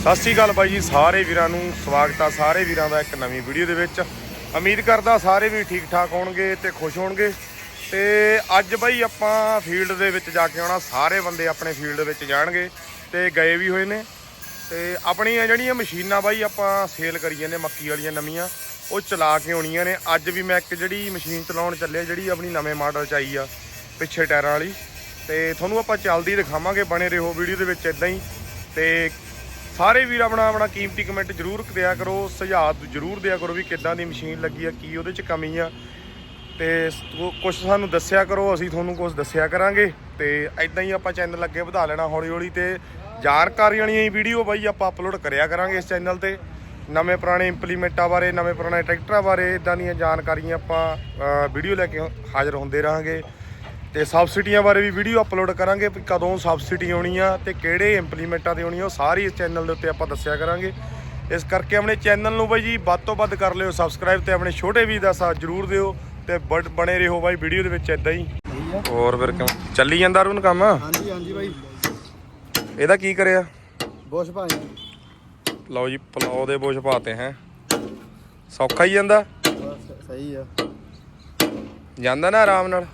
ਸਤਿ ਸ਼੍ਰੀ ਅਕਾਲ ਬਾਈ ਜੀ, ਸਾਰੇ ਵੀਰਾਂ ਨੂੰ ਸਵਾਗਤ ਆ। ਸਾਰੇ ਵੀਰਾਂ ਦਾ ਇੱਕ ਨਵੀਂ ਵੀਡੀਓ ਦੇ ਵਿੱਚ। ਉਮੀਦ ਕਰਦਾ ਸਾਰੇ ਵੀ ਠੀਕ ਠਾਕ ਹੋਣਗੇ ਤੇ ਖੁਸ਼ ਹੋਣਗੇ। ਤੇ ਅੱਜ ਬਾਈ ਆਪਾਂ ਫੀਲਡ ਦੇ ਵਿੱਚ ਜਾ ਕੇ ਆਉਣਾ। ਸਾਰੇ ਬੰਦੇ ਆਪਣੇ ਫੀਲਡ ਦੇ ਵਿੱਚ ਜਾਣਗੇ ਤੇ ਗਏ ਵੀ ਹੋਏ ਨੇ। ਤੇ ਆਪਣੀਆਂ ਜਿਹੜੀਆਂ ਮਸ਼ੀਨਾਂ ਬਾਈ ਆਪਾਂ ਸੇਲ ਕਰੀ ਨੇ, ਮੱਕੀ ਵਾਲੀਆਂ ਨਵੀਆਂ, ਉਹ ਚਲਾ ਕੇ ਆਉਣੀਆਂ ਨੇ। ਅੱਜ ਵੀ ਮੈਂ ਇੱਕ ਜਿਹੜੀ ਮਸ਼ੀਨ ਚਲਾਉਣ ਚੱਲਿਆ, ਜਿਹੜੀ ਆਪਣੀ ਨਵੇਂ ਮਾਡਲ ਚ ਆਈ ਆ, ਪਿੱਛੇ ਟਾਇਰਾਂ ਵਾਲੀ। ਤੇ ਤੁਹਾਨੂੰ ਆਪਾਂ ਚੱਲਦੀ ਦਿਖਾਵਾਂਗੇ ਬਣੇ ਰਹੋ ਵੀਡੀਓ ਦੇ ਵਿੱਚ ਇਦਾਂ ਹੀ। ਤੇ ਸਾਰੇ ਵੀਰ ਆਪਣਾ ਆਪਣਾ ਕੀਮਤੀ ਕਮੈਂਟ ਜਰੂਰ ਦਿਆ ਕਰੋ, ਸੁਝਾਅ ਜਰੂਰ ਦਿਆ ਕਰੋ ਵੀ ਕਿੱਦਾਂ ਦੀ ਮਸ਼ੀਨ ਲੱਗੀ ਆ, ਕੀ ਉਹਦੇ ਚ ਕਮੀ ਆ। ਤੇ ਕੁਝ ਸਾਨੂੰ ਦੱਸਿਆ ਕਰੋ, ਅਸੀਂ ਤੁਹਾਨੂੰ ਕੁਝ ਦੱਸਿਆ ਕਰਾਂਗੇ। ਤੇ ਐਦਾਂ ਹੀ ਆਪਾਂ ਚੈਨਲ ਅੱਗੇ ਵਧਾ ਲੈਣਾ ਹੌਲੀ ਹੌਲੀ ਤੇ ਜਾਣਕਾਰੀ ਵਾਲੀਆਂ ਹੀ ਵੀਡੀਓ ਬਾਈ ਆਪਾਂ ਅਪਲੋਡ ਕਰਿਆ ਕਰਾਂਗੇ ਇਸ ਚੈਨਲ ਤੇ। ਨਵੇਂ ਪੁਰਾਣੇ ਇੰਪਲੀਮੈਂਟਾਂ ਬਾਰੇ, ਨਵੇਂ ਪੁਰਾਣੇ ਟਰੈਕਟਰਾਂ ਬਾਰੇ ਇਦਾਂ ਦੀਆਂ ਜਾਣਕਾਰੀਆਂ ਆਪਾਂ ਵੀਡੀਓ ਲੈ ਕੇ ਹਾਜ਼ਰ ਹੁੰਦੇ ਰਹਾਂਗੇ। ਤੇ ਸਬਸਿਡੀਆਂ ਬਾਰੇ ਵੀ ਵੀਡੀਓ ਅਪਲੋਡ ਕਰਾਂਗੇ ਵੀ ਕਦੋਂ ਸਬਸਿਡੀ ਆਉਣੀ ਆ ਤੇ ਕਿਹੜੇ ਇੰਪਲੀਮੈਂਟਾਂ ਤੇ ਆਉਣੀ ਆ ਉਹ ਸਾਰੀ ਇਸ ਚੈਨਲ ਦੇ ਉੱਤੇ ਆਪਾਂ ਦੱਸਿਆ ਕਰਾਂਗੇ। ਇਸ ਕਰਕੇ ਆਪਣੇ ਚੈਨਲ ਨੂੰ ਬਾਈ ਜੀ ਵੱਧ ਤੋਂ ਵੱਧ ਕਰ ਲਿਓ ਸਬਸਕ੍ਰਾਈਬ ਤੇ ਆਪਣੇ ਛੋਟੇ ਵੀਰ ਦਾ ਸਾਥ ਜਰੂਰ ਦਿਓ ਤੇ ਬਣੇ ਰਹੋ ਬਾਈ ਵੀਡੀਓ ਦੇ ਵਿੱਚ ਇਦਾਂ ਹੀ। ਹੋਰ ਫਿਰ ਕਿਉਂ ਚੱਲੀ ਜਾਂਦਾ ਰੂਨ ਕੰਮ? ਹਾਂਜੀ ਹਾਂਜੀ ਬਾਈ। ਇਹਦਾ ਕੀ ਕਰਿਆ? ਬੋਸ਼ ਭਾਈ ਲਓ ਜੀ ਪਲਾਓ ਦੇ ਬੁਸ਼ ਪਾਤੇ ਹੈ। ਸੌਖਾ ਹੀ ਜਾਂਦਾ? ਬਸ ਸਹੀ ਆ। ਜਾਂਦਾ ਨਾ ਆਰਾਮ ਨਾਲ?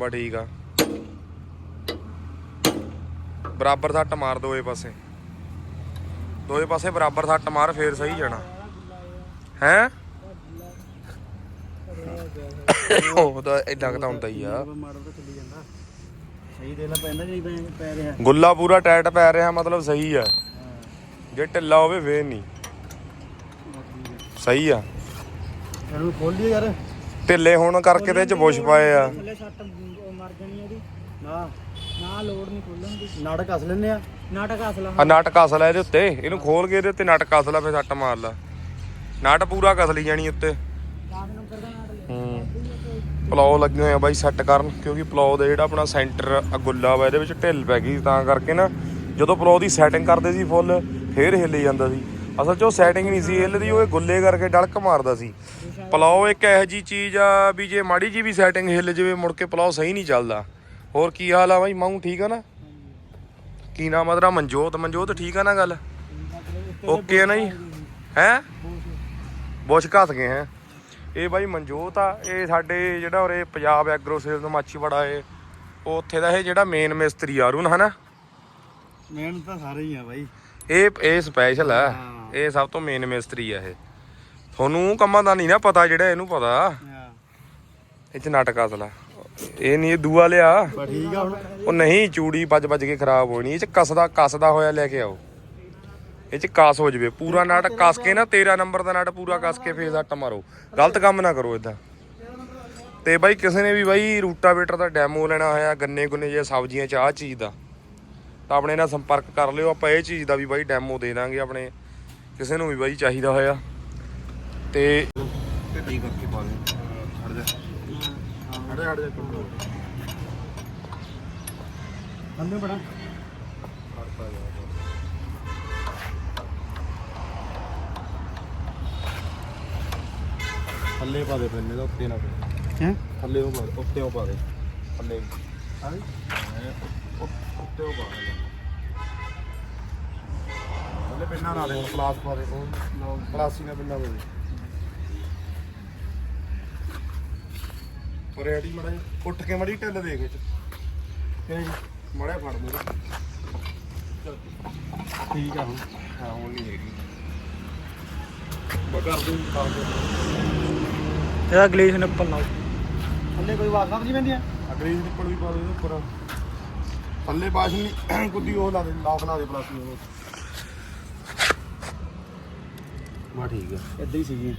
ਬਾ ਠੀਕ ਆ। ਬਰਾਬਰ ਸੱਟ ਮਾਰ ਦੋਏ ਪਾਸੇ। ਦੋਏ ਪਾਸੇ ਬਰਾਬਰ ਸੱਟ ਮਾਰ ਫੇਰ ਸਹੀ ਜਾਣਾ। ਹੈ? ਉਹ ਤਾਂ ਇਦਾਂ ਕਦਾ ਹੁੰਦਾ ਹੀ ਆ। ਮਾਡਲ ਤਾਂ ਚੱਲੀ ਜਾਂਦਾ ਸਹੀ ਦੇ ਲਾ ਪੈਂਦਾ ਨਹੀਂ ਪੈ ਪੈ ਰਿਹਾ ਗੁੱਲਾ ਪੂਰਾ ਟਾਈਟ ਪੈ ਰਿਹਾ ਮਤਲਬ ਸਹੀ ਆ। ਜੇ ਢਿੱਲਾ ਹੋਵੇ ਫੇਰ ਨਹੀਂ। ਸਹੀ ਆ। ਇਹਨੂੰ ਖੋਲ ਲਈ ਯਾਰ। ਢਿੱਲੇ ਹੋਣ ਕਰਕੇ ਤੇ ਚ ਬੁਸ਼ ਪਾਏ ਆ। ਮਰ ਜਾਣੀ ਉਹਦੀ। ਨਾ। ਨਾ ਲੋੜ ਨਹੀਂ ਖੋਲਣ ਦੀ। ਨਾਟਕ ਕੱਸ ਲੈਨੇ ਆ। ਨਾਟਕ ਅਸਲਾ ਆ ਨਟ ਕਸ ਲੈ ਇਹਦੇ ਉੱਤੇ। ਇਹਨੂੰ ਖੋਲ ਕੇ ਇਹਦੇ ਉੱਤੇ ਨਟ ਕਸ ਲੈ ਫੇਰ ਸੱਟ ਮਾਰ ਲਾ। ਨਟ ਪੂਰਾ ਕਸ ਲਈ ਜਾਣੀ ਉੱਤੇ। 10 ਨੰਬਰ ਦਾ ਨਾਟਕ। ਹੂੰ। ਪਲਾਓ ਲੱਗੇ ਹੋਏ ਆ ਬਾਈ ਸੈੱਟ ਕਰਨ ਕਿਉਂਕਿ ਪਲਾਓ ਦਾ ਜਿਹੜਾ ਆਪਣਾ ਸੈਂਟਰ ਗੁੱਲਾ ਵਾ ਇਹਦੇ ਵਿੱਚ ਢਿੱਲ ਪੈ ਗਈ ਤਾਂ ਕਰਕੇ ਨਾ ਜਦੋਂ ਪਲਾਓ ਦੀ ਸੈਟਿੰਗ ਕਰਦੇ ਸੀ ਫੁੱਲ ਫੇਰ ਹਿੱਲੀ ਜਾਂਦਾ ਸੀ। ਅਸਲ 'ਚ ਉਹ ਸੈਟਿੰਗ ਨਹੀਂ ਸੀ ਹਿੱਲਦੀ ਉਹ ਇਹ ਗੁੱਲੇ ਕਰਕੇ ਡਲਕ ਮਾਰਦਾ ਸੀ। ਪਲਾਓ ਇੱਕ ਇਹੋ ਜੀ ਚੀਜ਼ ਆ ਵੀ ਜੇ ਮਾੜੀ ਜੀ ਵੀ ਸੈਟਿੰਗ ਹਿੱਲ ਜਾਵੇ ਮੁੜ ਕੇ ਪਲਾਓ ਸਹੀ ਨਹੀਂ ਚੱਲਦਾ। ਹੋਰ ਕੀ ਹਾਲ ਆ ਬਾਈ? ਮਾਊ ਠੀਕ ਆ ਨਾ? ਕੀ ਨਾਮ ਆ ਤੇਰਾ? ਮਨਜੋਤ ਮਨਜੋਤ ਠੀਕ ਆ ਨਾ ਗੱਲ? ਓਕੇ ਆ ਨਾ ਜੀ? ਹੈ? ਬੁਸ਼ ਘਸ ਗਏ ਹੈ। ਇਹ ਬਾਈ ਮਨਜੋਤ ਆ ਇਹ ਸਾਡੇ ਜਿਹੜਾ ਉਰੇ ਪੰਜਾਬ ਐਗਰੋ ਸੇਲਸ ਮਾਛੀਵਾੜਾ ਏ। ਉਹ ਉੱਥੇ ਦਾ ਇਹ ਜਿਹੜਾ ਮੇਨ ਮਿਸਤਰੀ ਆ ਅਰੁਣ ਹਨਾ? ਮਿਹਨਤ ਤਾਂ ਸਾਰੇ ਹੀ ਆ ਬਾਈ। ਇਹ ਇਹ ਸਪੈਸ਼ਲ ਆ। ਇਹ ਸਭ ਤੋਂ ਮੇਨ ਮਿਸਤਰੀ ਆ ਇਹ। ਤੁਹਾਨੂੰ ਕੰਮਾਂ ਦਾ ਨਹੀਂ ਨਾ ਪਤਾ ਜਿਹੜਾ ਇਹਨੂੰ ਪਤਾ। ਇਹ ਚ ਨਾਟਕ ਅਸਲਾ। ਇਹ ਨਹੀਂ ਇਹ ਦੂਆ ਲਿਆ। ਠੀਕ ਆ ਹੁਣ। ਉਹ ਨਹੀਂ ਚੂੜੀ ਵੱਜ ਵੱਜ ਕੇ ਖਰਾਬ ਹੋਣੀ। ਇਹ ਚ ਕਸਦਾ ਕਸਦਾ ਹੋਇਆ ਲੈ ਕੇ ਆਓ। ਇਹ ਚ ਕਾਸ ਹੋ ਜਵੇ। ਪੂਰਾ ਨਟ ਕਸ ਕੇ ਨਾ 13 ਨੰਬਰ ਦਾ ਨਟ ਪੂਰਾ ਕਸ ਕੇ ਫੇਰ ਸੱਟ ਮਾਰੋ। ਗਲਤ ਕੰਮ ਨਾ ਕਰੋ ਇਦਾਂ ਤੇ ਬਾਈ ਕਿਸੇ ਨੇ ਵੀ ਬਾਈ ਰੂਟਾਵੇਟਰ ਦਾ ਡੈਮੋ ਲੈਣਾ ਹੋਇਆ ਗੰਨੇ ਗੁੰਨੇ ਜਾਂ ਸਬਜ਼ੀਆਂ ਚ ਆਹ ਚੀਜ਼ ਦਾ। ਤਾਂ ਆਪਣੇ ਨਾਲ ਸੰਪਰਕ ਕਰ ਲਿਓ। ਆਪਾਂ ਇਹ ਚੀਜ਼ ਦਾ ਵੀ ਬਾਈ ਡੈਮੋ ਦੇ ਦਾਂਗੇ ਆਪਣੇ। ਕਿਸੇ ਨੂੰ ਵੀ ਬਾਈ ਚਾਹੀਦਾ ਹੋਇਆ। ਤੇ ਢਿੱਲੀ ਕਰਕੇ ਪਾ ਦੇ ਹਟ ਜਾ ਹਟ ਜਾ ਹਟ ਜਾ ਅੰਨੇ ਬੜਾ ਥੱਲੇ ਪਾ ਦੇ ਪੈਨੇ ਦਾ ਉੱਤੇ ਨਾ ਪਾ ਹੈ? ਥੱਲੇ ਉਹ ਪਾ ਦੇ ਉੱਤੇ ਉਹ ਪਾ ਦੇ। ਥੱਲੇ। ਹਾਂ ਉੱਤੇ ਉਹ ਪਾ ਦੇ। ਥੱਲੇ ਪਿੰਨਾ ਨਾ ਦੇ ਪਲਾਸ ਪਾ ਦੇ। ਉਹ ਪਲਾਸੀ ਨਾਲ ਪਿੰਨਾ ਦੇ। ਮੜਾ ਉੱਠ ਕੇ ਮੜੀ ਢਿੱਲ ਦੇ ਵਿੱਚ। ਤੇ ਮੜਿਆ ਫੜ ਦੇ ਠੀਕ ਆ ਹੁਣ। ਹਾਂ ਹੁਣ ਨਹੀਂ ਹੈਗੀ। ਬਕਰ ਦੂੰ ਪਾ ਦੇ ਇਹਦਾ ਗਲੇਸ਼ ਨੱਪਲ ਲਾਓ ਥੱਲੇ ਕੋਈ ਆਵਾਜ਼ ਸਮਝ ਪੈਂਦੀ ਆ? ਅਗਲੀ ਨਿੱਪਲ ਵੀ ਪਾ ਦੇ ਉੱਪਰ। ਥੱਲੇ ਪਾਸ਼ ਨਹੀਂ ਕੁੱਦੀ ਉਹ ਲਾ ਦੇ ਲੌਕ ਲਾ ਦੇ ਪਲਾਸੀ ਉਹ ਬਾ ਠੀਕ ਆ। ਇਦਾਂ ਹੀ ਸੀਗੀ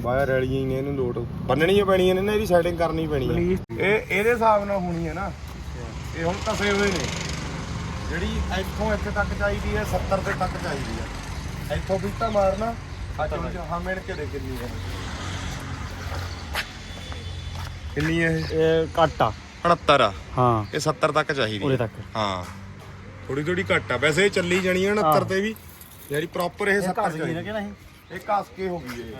ਬਾਹਰ ਰੈਲੀਆਂ ਹੀ ਨੇ ਇਹਨੂੰ ਲੋਟ ਬੰਨਣੀਆਂ ਪੈਣੀਆਂ ਨੇ ਨਾ ਇਹਦੀ ਸੈਟਿੰਗ ਕਰਨੀ ਪੈਣੀ ਹੈ ਇਹ ਇਹਦੇ ਹਿਸਾਬ ਨਾਲ ਹੋਣੀ ਹੈ ਨਾ। ਇਹ ਹੁਣ ਤਸੇ ਹੋਏ ਨੇ। ਜਿਹੜੀ ਇੱਥੋਂ ਇੱਥੇ ਤੱਕ ਚਾਹੀਦੀ ਹੈ 70 ਤੇ ਤੱਕ ਚਾਹੀਦੀ ਹੈ ਇੱਥੋਂ ਬੀਟਾ ਮਾਰਨਾ ਅੱਜ ਹਾਂ ਮਿਣ ਕੇ ਦੇ ਕਿੰਨੀ ਹੈ ਕਿੰਨੀ ਹੈ ਇਹ? ਘੱਟ ਆ। 69 ਆ। ਹਾਂ। ਇਹ 70 ਤੱਕ ਚਾਹੀਦੀ ਉਰੇ ਹੈ ਤੱਕ। ਹਾਂ। ਥੋੜੀ ਥੋੜੀ ਘੱਟ ਆ। ਵੈਸੇ ਇਹ ਚੱਲੀ ਜਾਣੀ ਹੈ। 69 ਤੇ ਵੀ। ਜਿਹੜੀ ਪ੍ਰੋਪਰ ਇਹ 70 ਘੱਟ ਗਈ ਨਾ ਚਾਹੀਦੀ ਕਿ ਨਹੀਂ? ਇਹ ਘਸ ਕੇ ਹੋ ਗਈ ਇਹ।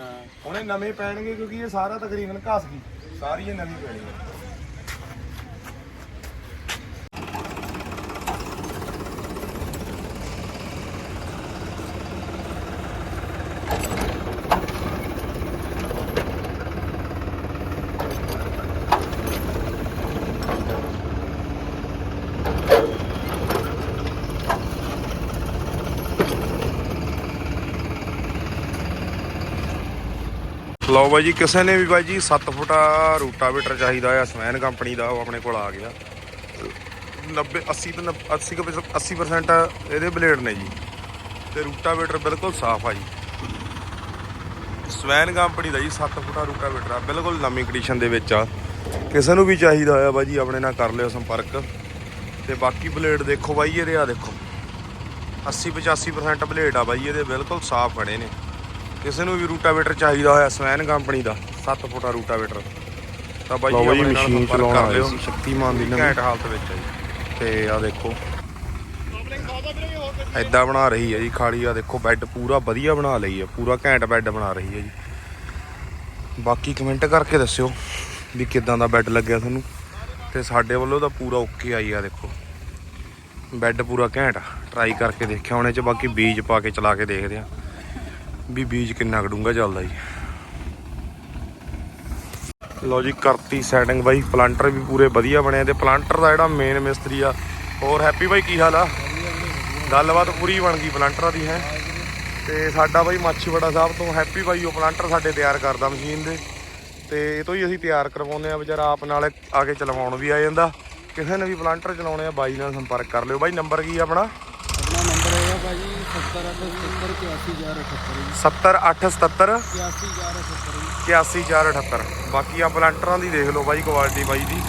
ਹੁਣ ਇਹ ਨਵੇਂ ਪੈਣਗੇ ਕਿਉਂਕਿ ਇਹ ਸਾਰਾ ਤਕਰੀਬਨ ਘਸ ਗਈ। ਸਾਰੀ ਇਹ ਨਵੀਂ ਪੈਣੀ ਹੈ। ਲਓ ਬਾਈ ਜੀ, ਕਿਸੇ ਨੇ ਵੀ ਬਾਈ ਜੀ 7 ਫੁੱਟਾ ਰੂਟਾਵੇਟਰ ਚਾਹੀਦਾ ਆ, ਸਵੈਨ ਕੰਪਨੀ ਦਾ, ਉਹ ਆਪਣੇ ਕੋਲ ਆ ਗਿਆ। 90 80 ਤੋਂ 80 ਕੁ percent- 80% ਇਹਦੇ ਬਲੇਡ ਨੇ ਜੀ। ਤੇ ਰੂਟਾਵੇਟਰ ਬਿਲਕੁਲ ਸਾਫ਼ ਆ ਜੀ। ਸਵੈਨ ਕੰਪਨੀ ਦਾ ਜੀ 7 ਫੁੱਟਾ ਰੂਟਾਵੇਟਰ ਆ, ਬਿਲਕੁਲ ਨਵੀਂ ਕੰਡੀਸ਼ਨ ਦੇ ਵਿੱਚ ਆ। ਕਿਸੇ ਨੂੰ ਵੀ ਚਾਹੀਦਾ ਆ ਬਾਈ ਜੀ, ਆਪਣੇ ਨਾਲ ਕਰ ਲਿਓ ਸੰਪਰਕ। ਤੇ ਬਾਕੀ ਬਲੇਡ ਦੇਖੋ ਬਾਈ ਇਹਦੇ ਆ ਦੇਖੋ। 80 85% ਬਲੇਡ ਆ ਬਾਈ ਇਹਦੇ ਬਿਲਕੁਲ ਸਾਫ਼ ਖੜੇ ਨੇ। ਕਿਸੇ ਨੂੰ ਵੀ ਰੂਟਾਵੇਟਰ ਚਾਹੀਦਾ ਹੋਇਆ ਸਵੈਨ ਕੰਪਨੀ ਦਾ 7 ਫੁੱਟਾ ਰੂਟਾਵੇਟਰ। ਤਾਂ ਬਾਈ ਜੀ ਆਪਣੇ ਨਾਲ ਸੰਪਰਕ ਕਰ ਲਿਓ। ਸ਼ਕਤੀਮਾਨ ਦੀ ਘੈਂਟ ਹਾਲਤ ਵਿੱਚ ਹੈ ਜੀ। ਤੇ ਆ ਦੇਖੋ। ਐਦਾਂ ਬਣਾ ਰਹੀ ਹੈ ਜੀ ਖਾਲੀ ਆ ਦੇਖੋ ਬੈੱਡ ਪੂਰਾ ਵਧੀਆ ਬਣਾ ਲਈ ਹੈ ਪੂਰਾ ਘੈਂਟ ਬੈੱਡ ਬਣਾ ਰਹੀ ਹੈ ਜੀ। ਬਾਕੀ ਕਮੈਂਟ ਕਰਕੇ ਦੱਸਿਓ ਵੀ ਕਿਦਾਂ ਦਾ ਬੈੱਡ ਲੱਗਿਆ ਤੁਹਾਨੂੰ। ਤੇ ਸਾਡੇ ਵੱਲੋਂ ਤਾਂ ਪੂਰਾ ਓਕੇ ਆਈ ਆ ਦੇਖੋ। ਬੈੱਡ ਪੂਰਾ ਘੈਂਟ ਆ ਟਰਾਈ ਕਰਕੇ ਦੇਖਿਆ ਹੁਣ ਚ ਬਾਕੀ ਬੀਜ ਪਾ ਕੇ ਚਲਾ ਕੇ ਦੇਖਦੇ ਆ। ਵੀ ਬੀਜ ਕਿੰਨਾ ਕਡੂੰਗਾ ਚੱਲਦਾ ਜੀ। ਲਓ ਜੀ, ਕਰਤੀ ਸੈਟਿੰਗ ਬਾਈ ਪਲਾਂਟਰ ਵੀ ਪੂਰੇ ਵਧੀਆ ਬਣਿਆ ਤੇ ਪਲਾਂਟਰ ਦਾ ਜਿਹੜਾ ਮੇਨ ਮਿਸਤਰੀ ਆ, ਹੋਰ ਹੈਪੀ ਬਾਈ, ਕੀ ਹਾਲ ਆ? ਗੱਲਬਾਤ ਪੂਰੀ ਬਣ ਗਈ ਪਲਾਂਟਰਾਂ ਦੀ, ਹੈ। ਤੇ ਸਾਡਾ ਬਾਈ ਮਾਛੀਵਾੜਾ ਸਾਹਿਬ ਤੋਂ ਹੈਪੀ ਬਾਈ, ਉਹ ਪਲਾਂਟਰ ਸਾਡੇ ਤਿਆਰ ਕਰਦਾ ਮਸ਼ੀਨ ਦੇ। ਤੇ ਇਹ ਤੋਂ ਹੀ ਅਸੀਂ ਤਿਆਰ ਕਰਵਾਉਂਦੇ ਆ ਵਿਚਾਰਾ ਆਪ ਨਾਲ ਆ ਕੇ ਚਲਵਾਉਣ ਵੀ ਆ ਜਾਂਦਾ। ਕਿਸੇ ਨੇ ਵੀ ਪਲਾਂਟਰ ਚਲਾਉਣੇ ਆ, ਬਾਈ ਨਾਲ ਸੰਪਰਕ ਕਰ ਲਿਓ। ਬਾਈ ਨੰਬਰ ਕੀ ਆ ਆਪਣਾ? ਭਾਜੀ 70877 70877 81478 81478 ਬਾਕੀ ਆ ਪਲਾਂਟਰਾਂ ਦੀ ਦੇਖ ਲਓ ਬਾਈ ਕੁਆਲਿਟੀ ਬਾਈ ਦੀ।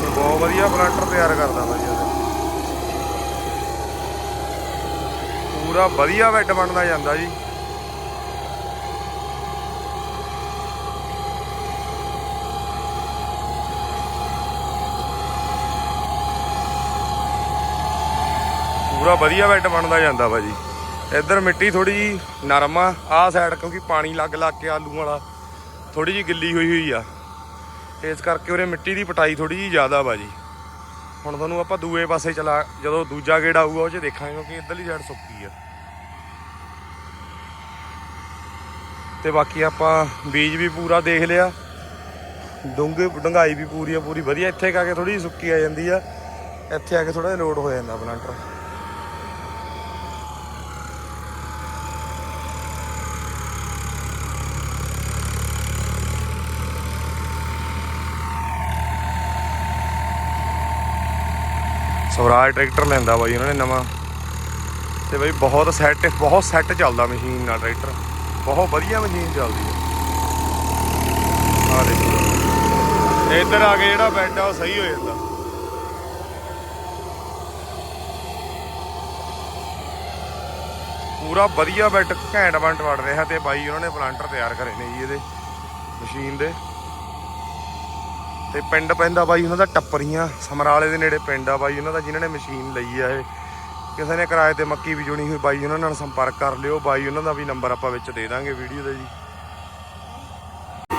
ਤੇ ਬਹੁਤ ਵਧੀਆ ਪਲਾਂਟਰ ਤਿਆਰ ਕਰਦਾ ਬਾਈ ਇਹ ਪੂਰਾ ਵਧੀਆ ਬੈੱਡ ਬਣਦਾ ਜਾਂਦਾ ਜੀ। ਪੂਰਾ ਵਧੀਆ ਬੈੱਡ ਬਣਦਾ ਜਾਂਦਾ ਬਾਜੀ ਇੱਧਰ ਮਿੱਟੀ ਥੋੜੀ ਜੀ ਨਰਮ ਆ, ਆਹ ਸਾਈਡ ਕਿਉਂਕਿ ਪਾਣੀ ਲੱਗ ਲੱਗ ਕੇ ਆਲੂ ਵਾਲਾ ਥੋੜੀ ਜੀ ਗਿੱਲੀ ਹੋਈ ਹੋਈ ਆ। ਇਸ ਕਰਕੇ ਉਰੇ ਮਿੱਟੀ ਦੀ ਪਟਾਈ ਥੋੜੀ ਜੀ ਜ਼ਿਆਦਾ ਬਾਜੀ ਹੁਣ ਤੁਹਾਨੂੰ ਆਪਾਂ ਦੂਏ ਪਾਸੇ ਚਲਾ, ਜਦੋਂ ਦੂਜਾ ਗੇੜ ਆਊਗਾ ਉਹ 'ਚ ਦੇਖਾਂਗੇ ਕਿਉਂਕਿ ਇੱਧਰਲੀ ਸਾਈਡ ਸੁੱਕੀ ਆ। ਤੇ ਬਾਕੀ ਆਪਾਂ ਬੀਜ ਵੀ ਪੂਰਾ ਦੇਖ ਲਿਆ। ਡੂੰਘੇ ਡੰਗਾਈ ਵੀ ਪੂਰੀ ਆ, ਪੂਰੀ ਵਧੀਆ। ਇੱਥੇ ਕਾ ਕੇ ਥੋੜੀ ਜਿਹੀ ਸੁੱਕੀ ਆ ਜਾਂਦੀ ਆ। ਇੱਥੇ ਆ ਕੇ ਥੋੜਾ ਜਿਹਾ ਲੋਡ ਹੋ ਜਾਂਦਾ ਪਲਾਂਟਰ ਸਵਰਾਜ ਟਰੈਕਟਰ ਲੈਂਦਾ ਬਾਈ ਉਹਨਾਂ ਨੇ ਨਵਾਂ। ਤੇ ਬਾਈ ਬਹੁਤ ਸੈੱਟ ਬਹੁਤ ਸੈੱਟ ਚੱਲਦਾ ਮਸ਼ੀਨ ਨਾਲ ਟਰੈਕਟਰ। ਬਹੁਤ ਵਧੀਆ ਮਸ਼ੀਨ ਚੱਲਦੀ ਹੈ ਆ ਦੇਖੋ ਇੱਧਰ ਆ ਕੇ ਜਿਹੜਾ ਬੈੱਡ ਆ ਉਹ ਸਹੀ ਹੋ ਜਾਂਦਾ। ਪੂਰਾ ਵਧੀਆ ਬੈੱਡ ਘੈਂਟ ਬੰਟ ਵੜ ਰਿਹਾ ਤੇ ਬਾਈ ਉਹਨਾਂ ਨੇ ਪਲਾਂਟਰ ਤਿਆਰ ਕਰੇ ਨੇ ਜੀ ਇਹਦੇ ਮਸ਼ੀਨ ਦੇ। ਤੇ ਪਿੰਡ ਪੈਂਦਾ ਬਾਈ ਉਹਨਾਂ ਦਾ ਟੱਪਰੀਆਂ, ਸਮਰਾਲੇ ਦੇ ਨੇੜੇ ਪਿੰਡ ਆ ਬਾਈ, ਉਹਨਾਂ ਦਾ ਜਿਨ੍ਹਾਂ ਨੇ ਮਸ਼ੀਨ ਲਈ ਆ ਇਹ। ਕਿਸੇ ਨੇ ਕਿਰਾਏ ਤੇ ਮੱਕੀ ਬੀਜਣੀ ਹੋਈ, ਬਾਈ ਉਹਨਾਂ ਨਾਲ ਸੰਪਰਕ ਕਰ ਲਿਓ, ਬਾਈ ਉਹਨਾਂ ਦਾ ਵੀ ਨੰਬਰ ਆਪਾਂ ਵਿੱਚ ਦੇ ਦਾਂਗੇ ਵੀਡੀਓ ਦਾ ਜੀ।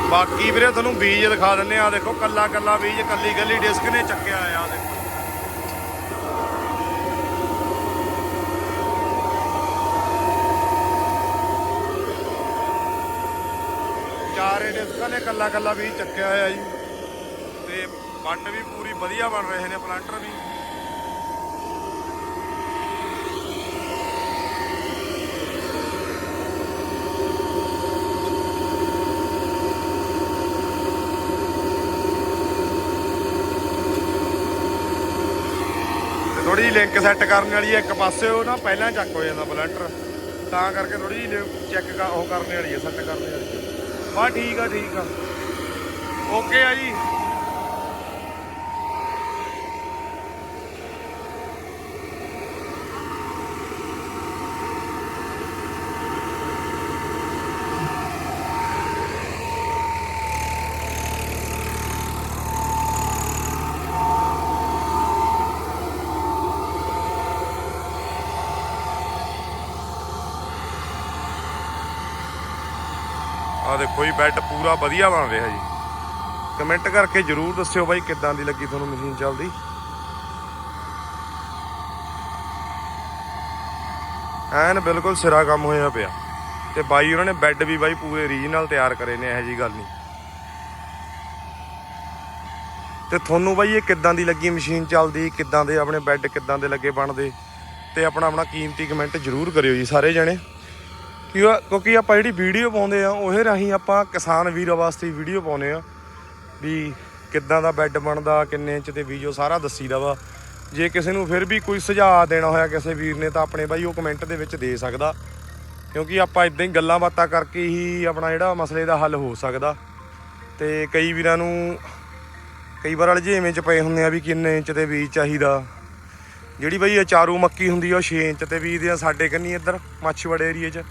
ਬਾਕੀ ਵੀਰੇ ਤੁਹਾਨੂੰ ਬੀਜ ਦਿਖਾ ਦਿੰਨੇ ਆ, ਦੇਖੋ ਕੱਲਾ ਕੱਲਾ ਬੀਜ, ਕੱਲੀ ਕੱਲੀ ਡਿਸਕ ਨੇ ਚੱਕਿਆ ਆ ਦੇਖੋ। ਚਾਰੇ ਡਿਸਕਾਂ ਨੇ ਕੱਲਾ ਕੱਲਾ ਬੀਜ ਚੱਕਿਆ ਹੋਇਆ ਜੀ। ਤੇ ਵੱਟ ਵੀ ਪੂਰੀ ਵਧੀਆ ਬਣ ਰਹੇ ਨੇ, ਪਲਾਂਟਰ ਵੀ। ਤੇ ਥੋੜੀ ਜਿਹੀ ਲਿੰਕ ਸੈੱਟ ਕਰਨ ਵਾਲੀ ਹੈ, ਇੱਕ ਪਾਸੇ ਉਹ ਨਾ ਪਹਿਲਾਂ ਚੱਕ ਹੋ ਜਾਂਦਾ ਪਲਾਂਟਰ। ਤਾਂ ਕਰਕੇ ਥੋੜੀ ਜਿਹੀ ਚੈੱਕ ਉਹ ਕਰਨ ਵਾਲੀ ਹੈ ਸੈੱਟ ਕਰਨ ਵਾਲੀ ਹੈ। ਬਾ ਠੀਕ ਆ ਠੀਕ ਆ। ਓਕੇ ਆ ਜੀ। ਆ ਦੇਖੋ ਜੀ ਬੈੱਡ ਪੂਰਾ ਵਧੀਆ ਬਣ ਰਿਹਾ ਜੀ। ਕਮੈਂਟ ਕਰਕੇ ਜਰੂਰ ਦੱਸਿਓ ਬਾਈ, ਕਿੱਦਾਂ ਦੀ ਲੱਗੀ ਤੁਹਾਨੂੰ ਮਸ਼ੀਨ ਚੱਲਦੀ? ਐਨ ਬਿਲਕੁਲ ਸਿਰਾ ਕੰਮ ਹੋਇਆ ਪਿਆ। ਤੇ ਬਾਈ ਉਹਨਾਂ ਨੇ ਬੈੱਡ ਵੀ ਬਾਈ ਪੂਰੇ ਰੀਜਨਲ ਤਿਆਰ ਕਰੇ ਨੇ, ਇਹੋ ਜੀ ਗੱਲ ਨਹੀਂ। ਤੇ ਤੁਹਾਨੂੰ ਬਾਈ, ਇਹ ਕਿੱਦਾਂ ਦੀ ਲੱਗੀ ਮਸ਼ੀਨ ਚੱਲਦੀ? ਕਿੱਦਾਂ ਦੇ ਆਪਣੇ ਬੈੱਡ ਕਿੱਦਾਂ ਦੇ ਲੱਗੇ ਬਣਦੇ? ਤੇ ਆਪਣਾ ਆਪਣਾ ਕੀਮਤੀ ਕਮੈਂਟ ਜਰੂਰ ਕਰਿਓ ਜੀ, ਸਾਰੇ ਜਣੇ। ਕਿ ਕਿਉਂਕਿ ਆਪਾਂ ਜਿਹੜੀ ਵੀਡੀਓ ਪਾਉਂਦੇ ਆ, ਉਹਦੇ ਰਾਹੀਂ ਆਪਾਂ ਕਿਸਾਨ ਵੀਰਾਂ ਵਾਸਤੇ ਵੀਡੀਓ ਪਾਉਂਦੇ ਆ ਵੀ ਕਿੱਦਾਂ ਦਾ ਬੈੱਡ ਬਣਦਾ, ਕਿੰਨੇ ਇੰਚ ਤੇ ਵੀਡੀਓ ਸਾਰਾ ਦੱਸੀਦਾ ਵਾ। ਜੇ ਕਿਸੇ ਨੂੰ ਫਿਰ ਵੀ ਕੋਈ ਸੁਝਾਅ ਦੇਣਾ ਹੋਇਆ ਕਿਸੇ ਵੀਰ ਨੇ, ਤਾਂ ਆਪਣੇ ਬਾਈ ਉਹ ਕਮੈਂਟ ਦੇ ਵਿੱਚ ਦੇ ਸਕਦਾ। ਕਿਉਂਕਿ ਆਪਾਂ ਇਦਾਂ ਹੀ ਗੱਲਾਂ ਬਾਤਾਂ ਕਰਕੇ ਹੀ ਆਪਣਾ ਜਿਹੜਾ ਮਸਲੇ ਦਾ ਹੱਲ ਹੋ ਸਕਦਾ। ਤੇ ਕਈ ਵੀਰਾਂ ਨੂੰ, ਕਈ ਵਾਰ ਅਲਝੇਵੇਂ ਚ ਪਏ ਹੁੰਦੇ ਆ ਵੀ ਕਿੰਨੇ ਇੰਚ ਤੇ ਬੀਜ ਚਾਹੀਦਾ। ਜਿਹੜੀ ਬਈ ਇਹ ਚਾਰੂ ਮੱਕੀ ਹੁੰਦੀ ਆ, ਉਹ 6 ਇੰਚ ਤੇ ਬੀਜਦੇ ਆ ਸਾਡੇ ਕੰਨੀ ਇੱਧਰ, ਮੱਛਵੜੇ ਏਰੀਏ 'ਚ।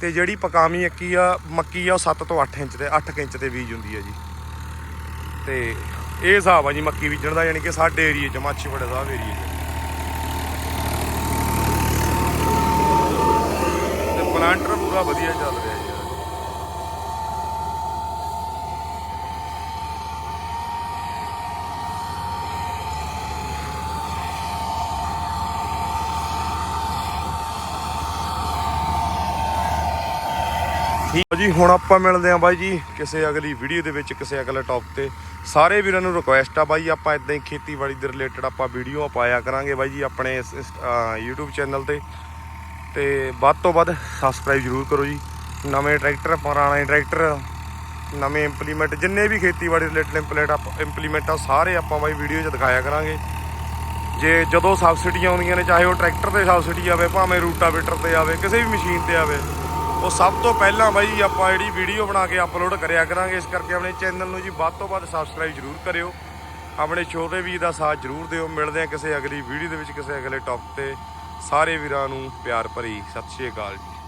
ਤੇ ਜਿਹੜੀ ਪਕਾਮੀ ਅੱਕੀ ਆ, ਮੱਕੀ ਆ, ਉਹ 7 ਤੋਂ 8 ਇੰਚ ਤੇ 8 ਇੰਚ ਤੇ ਬੀਜ ਹੁੰਦੀ ਆ ਜੀ। ਤੇ ਇਹ ਹਿਸਾਬ ਆ ਜੀ ਮੱਕੀ ਬੀਜਣ ਦਾ, ਯਾਨੀ ਕਿ ਸਾਡੇ ਏਰੀਏ 'ਚ, ਮਾਛੀਵਾੜੇ ਸਾਹਿਬ ਏਰੀਏ 'ਚ। ਤੇ ਪਲਾਂਟਰ ਪੂਰਾ ਵਧੀਆ ਚੱਲ ਰਿਹਾ ਠੀਕ ਜੀ ਹੁਣ ਆਪਾਂ ਮਿਲਦੇ ਆਂ ਬਾਈ ਜੀ ਕਿਸੇ ਅਗਲੀ ਵੀਡੀਓ ਦੇ ਵਿੱਚ ਕਿਸੇ ਅਗਲੇ ਟੌਪਿਕ ਤੇ। ਸਾਰੇ ਵੀਰਾਂ ਨੂੰ ਰਿਕੁਐਸਟ ਆ ਬਾਈ ਆਪਾਂ ਇਦਾਂ ਹੀ ਖੇਤੀਬਾੜੀ ਦੇ ਰਿਲੇਟਡ ਆਪਾਂ ਵੀਡੀਓ ਪਾਇਆ ਕਰਾਂਗੇ ਬਾਈ ਜੀ ਆਪਣੇ ਇਸ- ਇਸ, YouTube ਚੈਨਲ ਤੇ। ਤੇ ਵੱਧ ਤੋਂ ਵੱਧ ਸਬਸਕ੍ਰਾਈਬ ਜਰੂਰ ਕਰੋ ਜੀ। ਨਵੇਂ ਟਰੈਕਟਰ ਪੁਰਾਣੇ ਟਰੈਕਟਰ ਨਵੇਂ ਇੰਪਲੀਮੈਂਟ ਜਿੰਨੇ ਵੀ ਖੇਤੀਬਾੜੀ ਰਿਲੇਟਡ ਇੰਪਲੀਮੈਂਟ ਇੰਪਲੀਮੈਂਟ ਆ ਸਾਰੇ ਆਪਾਂ ਬਾਈ ਵੀਡੀਓ 'ਚ ਦਿਖਾਇਆ ਕਰਾਂਗੇ। ਜੇ ਜਦੋਂ ਸਬਸਿਡੀਆਂ ਆਉਂਦੀਆਂ ਨੇ ਚਾਹੇ ਉਹ ਟਰੈਕਟਰ ਤੇ ਸਬਸਿਡੀ ਆਵੇ ਭਾਵੇਂ ਰੂਟਾਵੇਟਰ ਤੇ ਆਵੇ ਕਿਸੇ ਵੀ ਮਸ਼ੀਨ ਤੇ ਆਵੇ ਉਹ ਸਭ ਤੋਂ ਪਹਿਲਾਂ ਬਾਈ ਆਪਾਂ ਜਿਹੜੀ ਵੀਡੀਓ ਬਣਾ ਕੇ ਅਪਲੋਡ ਕਰਿਆ ਕਰਾਂਗੇ, ਇਸ ਕਰਕੇ ਆਪਣੇ ਚੈਨਲ ਨੂੰ ਜੀ ਵੱਧ ਤੋਂ ਵੱਧ ਸਬਸਕ੍ਰਾਈਬ ਜਰੂਰ ਕਰਿਓ। ਆਪਣੇ ਛੋਟੇ ਵੀਰ ਦਾ ਸਾਥ ਜਰੂਰ ਦਿਓ। ਮਿਲਦੇ ਹਾਂ ਕਿਸੇ ਅਗਲੀ ਵੀਡੀਓ ਦੇ ਵਿੱਚ, ਕਿਸੇ ਅਗਲੇ ਟੌਪਿਕ ਤੇ। ਸਾਰੇ ਵੀਰਾਂ ਨੂੰ ਪਿਆਰ ਭਰੀ ਸਤਿ ਸ਼੍ਰੀ ਅਕਾਲ ਜੀ।